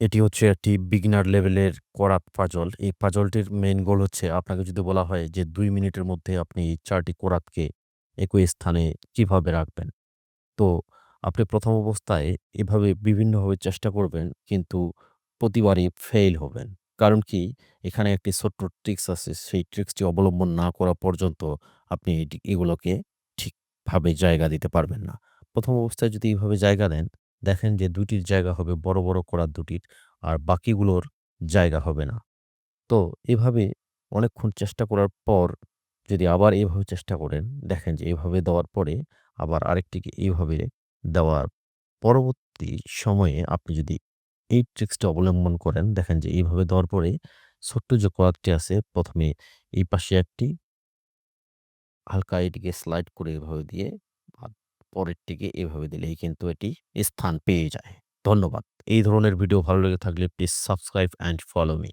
এটি হচ্ছে একটি বিগিনার লেভেলের করা পাজল। এই পাজলটির মেইন গোল হচ্ছে আপনাকে যদি বলা হয় যে দুই মিনিটের মধ্যে আপনি ৪ টি কোরাতকে একই স্থানে কীভাবে রাখবেন। তো আপনি প্রথম অবস্থায় এভাবে বিভিন্নভাবে চেষ্টা করবেন কিন্তু প্রতিবারই ফেইল হবেন। কারণ কি? এখানে একটি ছোট্ট ট্রিক্স আছে। সেই ট্রিক্সটি অবলম্বন না করা পর্যন্ত আপনি এগুলোকে ঠিকভাবে জায়গা দিতে পারবেন না। প্রথম অবস্থায় যদি এভাবে জায়গা দেন, দেখেন যে দুটির জায়গা হবে বড়, বড় কোরাত ২ টির। আর বাকিগুলোর জায়গা হবে না। তো এভাবে অনেকক্ষণ চেষ্টা করার পর যদি আবার এভাবে চেষ্টা করেন, দেখেন যে এভাবে দেওয়ার পরে আবার আরেকটিকে এইভাবে দেওয়ার পরবর্তী সময়ে আপনি যদি এই ট্রিক্সটা অবলম্বন করেন, দেখেন যে এইভাবে দেওয়ার পরে ছোট্ট যে কোরাতটি আছে প্রথমে এই পাশে একটি হালকা এটিকে স্লাইড করে এভাবে দিয়ে পরেরটিকে এভাবে দিলেই কিন্তু এটি স্থান পেয়ে যায়। ধন্যবাদ। এই ধরনের ভিডিও ভালো লেগে থাকলে please subscribe and follow me.